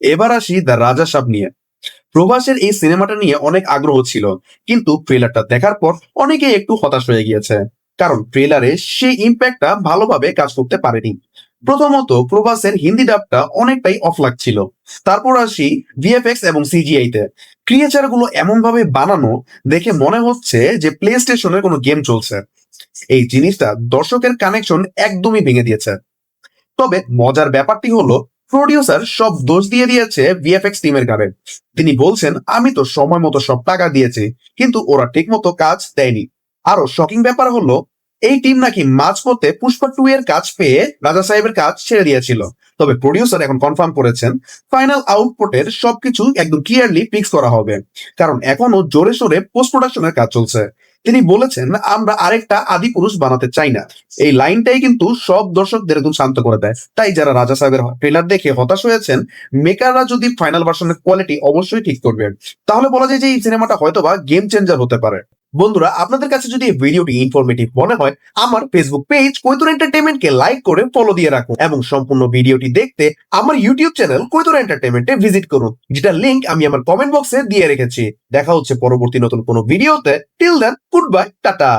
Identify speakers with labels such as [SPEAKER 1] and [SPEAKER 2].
[SPEAKER 1] এবার আসি দ্য রাজা সাব নিয়ে। প্রভাসের এই সিনেমাটা নিয়ে অনেক আগ্রহ ছিল, কিন্তু ট্রেলারটা দেখার পর অনেকে একটু হতাশ হয়ে গিয়েছে। কারণ ট্রেলারে সেই ইম্প্যাক্টটা ভালোভাবে কাজ করতে পারেনি। প্রথমত, প্রভাসের হিন্দি ডাবটা অনেকটাই অফ লাগছিল তারপর আসি ভিএফএক্স এবং সিজিআই তে ক্রিয়েচারগুলো এমন ভাবে বানানো দেখে মনে হচ্ছে যে প্লে স্টেশনের কোনো গেম চলছে। এই জিনিসটা দর্শকের কানেকশন একদমই ভেঙে দিয়েছে। তবে মজার ব্যাপারটি হলো প্রডিউসার সব দোষ দিয়ে দিয়েছে ভিএফএক্স টিমের কারে তিনি বলছেন, আমি তো সময় মতো সব টাকা দিয়েছি, কিন্তু ওরা ঠিক মতো কাজ দেয়নি। আরও শকিং ব্যাপার হলো, এই টিম নাকি মাঝপথে পুষ্পা টু এর কাজ পেয়ে রাজা সাহেবের কাজ ছেড়ে দিয়েছিল। তবে প্রডিউসার এখন কনফার্ম করেছেন ফাইনাল আউটপুটের সবকিছু একদম ক্লিয়ারলি ফিক্স করা হবে। কারণ এখনও জোরে সোরে পোস্ট প্রোডাকশনের কাজ চলছে। তিনি বলেছেন, আমরা আরেকটা আদি পুরুষ বানাতে চাই না। এই লাইনটাই কিন্তু সব দর্শকদের একদম শান্ত করে দেয়। তাই যারা রাজা সাহেবের ট্রেলার দেখে হতাশ হয়েছেন মেকাররা যদি ফাইনাল ভার্সনের কোয়ালিটি অবশ্যই ঠিক করবেন। তাহলে বলা যায় যে এই সিনেমাটা হয়তোবা গেম চেঞ্জার হতে পারে। বন্ধুরা, আপনাদের কাছে যদি এই ভিডিওটি ইনফরমেটিভ মনে হয়, আমার ফেসবুক পেজ কৈতুর এন্টারটেনমেন্টকে লাইক করে ফলো দিয়ে রাখুন এবং সম্পূর্ণ ভিডিওটি দেখতে আমার ইউটিউব চ্যানেল কৈতুর এন্টারটেনমেন্টে ভিজিট করুন যেটা লিংক আমি আমার কমেন্ট বক্সে দিয়ে রেখেছি। দেখা হচ্ছে পরবর্তী নতুন কোনো ভিডিওতে till then good bye tata.